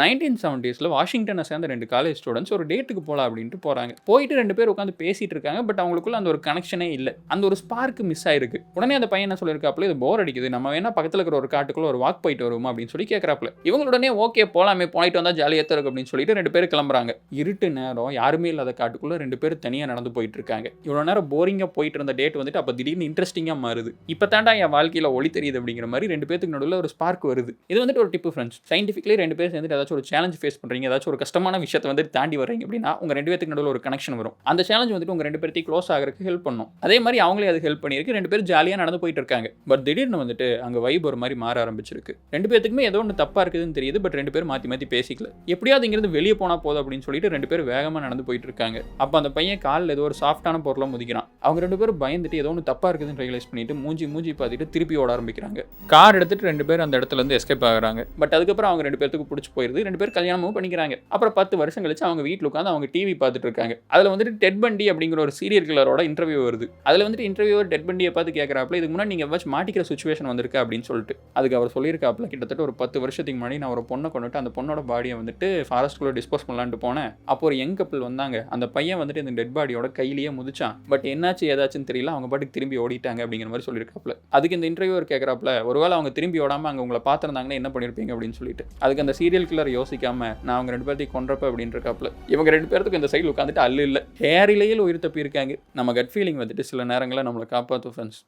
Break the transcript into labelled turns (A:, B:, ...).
A: Nineteen செவன்டீஸில் வாஷிங்டனை சேர்ந்த ரெண்டு college students ஒரு டேட்டுக்கு போகலாம் அப்படின்ட்டு போகிறாங்க போயிட்டு ரெண்டு பேர் உட்காந்து பேசிகிட்டு இருக்காங்க பட் அவங்களுக்குள்ள அந்த ஒரு கனெக்ஷனே இல்லை. அந்த ஒரு ஸ்பார்க்கு மிஸ் ஆயிருக்கு. உடனே அந்த பையன் என்ன சொல்லியிருக்காப்புல இது போர் அடிக்குது. நம்ம வேணா பக்கத்தில் இருக்கிற ஒரு காட்டுக்குள்ள ஒரு வாக் போயிட்டு வருவோம்? அப்படின்னு சொல்லி கேட்குறாப்புல இவங்களுடனே ஓகே போகலாமே போயிட்டு வந்தால் ஜாலியாக தான் இருக்கு அப்படின்னு சொல்லிட்டு ரெண்டு பேர் கிளம்புறாங்க. இருட்டு நேரம் யாருமே இல்லாத காட்டுக்குள்ள ரெண்டு பேர் தனியாக நடந்து போயிட்டு இருக்காங்க. இவ்வளோ நேரம் போரிங்காக போயிட்டு இருந்த டேட் வந்துட்டு அப்போ திடீர்னு இன்ட்ரெஸ்டிங்காக மாறுது. இப்போ தாண்டா என் வாழ்க்கையில் ஒளி தெரியுது அப்படிங்கிற மாதிரி ரெண்டு பேருக்கு நடுவில் ஒரு ஸ்பார்க் வருது. இது வந்துட்டு ஒரு டிப்பு ஃப்ரெண்ட்ஸ் சயின்டிஃபிக்லி ரெண்டு பேர் சேர்ந்து ஏதாச்சும் ஒரு சேலஞ்ச் ஃபேஸ் பண்ணுறீங்க ஏதாச்சும் ஒரு கஷ்டமான விஷயத்தை வந்து தாண்டி வர்றீங்க அப்படின்னா உங்கள் ரெண்டு பேத்துக்கு நடுவில் ஒரு கனெக்ஷன் வரும். அந்த சேலஞ்ச் வந்துட்டு உங்கள் ரெண்டு பேர்த்தையும் க்ளோஸ் ஆகிறதுக்கு ஹெல்ப் பண்ணும். அதே மாதிரி அவங்களே அது ஹெல்ப் பண்ணியிருக்கு. ரெண்டு பேரும் ஜாலியாக நடந்து போயிட்டு இருக்காங்க. பட் திடீர்னு வந்துட்டு அங்கே வைப் ஒரு மாதிரி மாற ஆரம்பிச்சிருக்கு. ரெண்டு பேத்துக்குமே ஏதோ ஒன்று தப்பாக இருக்குதுன்னு தெரியுது. பட் ரெண்டு பேரும் மாற்றி மாற்றி பேசிக்கல. எப்படியாவது இங்கிருந்து வெளியே போனால் போதும் அப்படின்னு சொல்லிட்டு ரெண்டு பேரும் வேகமாக நடந்து போயிட்டு இருக்காங்க. அப்போ அந்த பையன் காலில் ஏதோ ஒரு சாஃப்டான பொருளை முதிக்கிறான். அவங்க ரெண்டு பேரும் பயந்துட்டு ஏதோ ஒன்று தப்பாக இருக்குதுன்னு ரியலைஸ் பண்ணிட்டு மூஞ்சி மூஞ்சி பார்த்துட்டு திருப்பி ஓட ஆரம்பிக்கிறாங்க. கார் எடுத்துட்டு ரெண்டு பேரும் அந்த இடத்துல இருந்து எஸ்கேப் ஆகுறாங்க. பட் அதுக்கப்புறம் அவங்க ரெண்டு பேர்த்துக்கு பிடிச்சி போயிருது. ரெண்டு பேர் கல்யாணமும் பண்ணிக்கிறாங்க. அப்புறம் பத்து வருஷம் கழிச்சு அவங்க வீட்டில் உட்காந்து அவங்க டிவி பார்த்துட்டு இருக்காங்க. அதில் வந்துட்டு டெட் பண்டி அப்படிங்கிற ஒரு சீரியல் கிளரோட இன்டர்வியூ வருது. அதில் வந்துட்டு இன்டர்வியூவர் டெட் பண்டியை பார்த்து கேட்குறாப்புல இதுக்கு முன்னாடி நீங்கள் வச்சு மாட்டிக்கிற சுச்சுவேஷன் வந்திருக்கு அப்படின்னு சொல்லிட்டு. அதுக்கு அவர் சொல்லியிருக்காப்புல கிட்டத்தட்ட ஒரு பத்து வருஷத்துக்கு முன்னாடி நான் ஒரு பொண்ணை கொண்டுட்டு அந்த பொண்ணோட பாடியை வந்துட்டு ஃபாரஸ்ட்குள்ளே டிஸ்போஸ் பண்ணலான்ட்டு போனேன். அப்போ ஒரு யங் கப்பல் வந்தாங்க. அந்த பையன் வந்துட்டு இந்த டெட் பாடியோட கையிலேயே முதிச்சான். பட் என்னாச்சு ஏதாச்சுன்னு தெரியல. அவங்க பாட்டுக்கு திரும்பி ஓடிட்டாங்க அப்படிங்கிற மாதிரி சொல்லியிருக்காப்புல. அதுக்கு இந்த இன்டர்வியூவர் கேட்குறாப்புல ஒருவேளை அவங்க திரும்பி ஓடாமல் அங்கே உங்களை பார்த்துருந்தாங்கன்னா என்ன பண்ணியிருப்பீங்க அப்படின்னு சொல்லிட்டு. அதுக்கு அந்த சீரியல் கில்லர் யோசிக்காம நான் அவங்க ரெண்டு பேர்த்தையும் கொன்றப்ப அப்படின்னு இருக்காப்புல இவங்க ரெண்டு பேர்த்துக்கு இந்த சைடு உட்காந்துட்டு அல்ல இல்லை. ஹேரிலேயே உயிர் தப்பி இருக்காங்க நம்ம கட் ஃபீலிங் வந்துட்டு சில நேரங்களில் நம்மளை காப்பாற்றும் ஃப்ரெண்ட்ஸ்